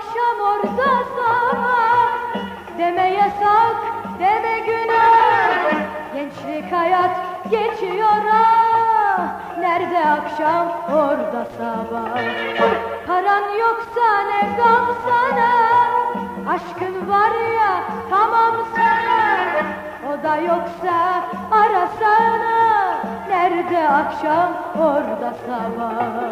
akşam orta sabah Deme yasak deme günah. Gençlik hayat geçiyor ah. Nerede akşam orada sabah Paran yoksa ne gam sana? Aşkın var ya tamam sana. O da yoksa arasana Nerede akşam orada sabah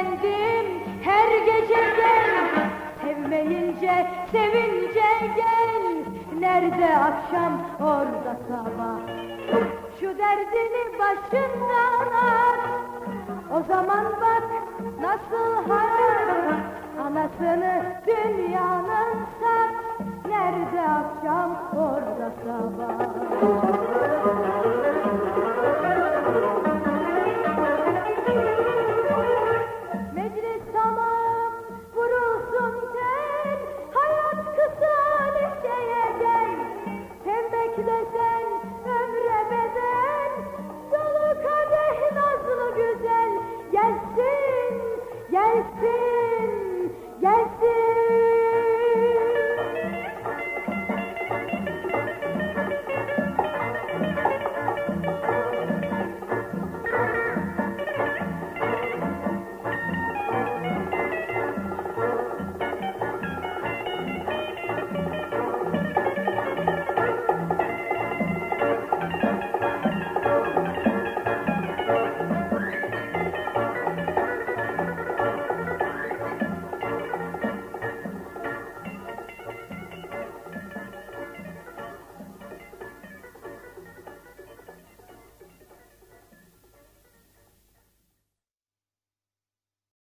Seslendim her gece gel. Sevmeyince, sevince gel. Nerede akşam, orada sabah. Şu derdini başından at. O zaman bak nasıl hayat. Anasını dünyanın